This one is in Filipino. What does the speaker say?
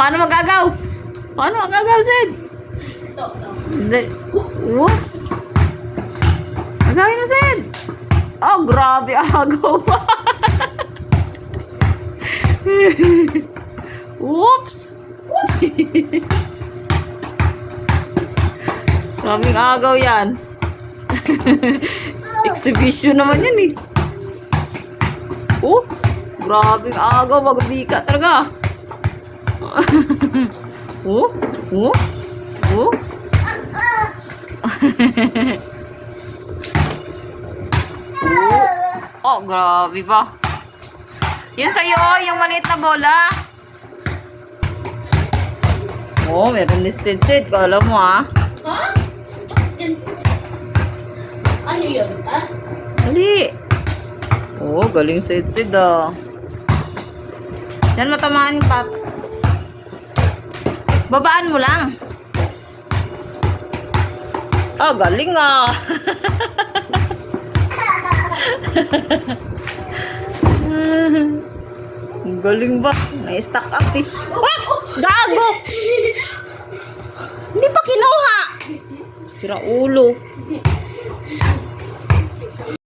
Paano magagaw? Paano magagaw, Sid? Ito, ito. Whoops. Agawin mo, Sid. Oh, grabe. Agaw pa. Whoops. Maraming agaw yan. Exhibition naman yan eh. Oh, grabe agaw. Magbika talaga. oh, oh, oh. oh, grabe ba? Yun sa'yo, yung maliit na bola. Oh, meron din sid-sid. Kala mo ah. Ha? Ano yun? Ha? Dali. Oh, galing sid-sid ah. Yan, matamaan pat. Babaan mo lang. Oh, galing ah. Galing ba? May stack up eh. Ah! Gago! Hindi pa kinuha. Sira ulo.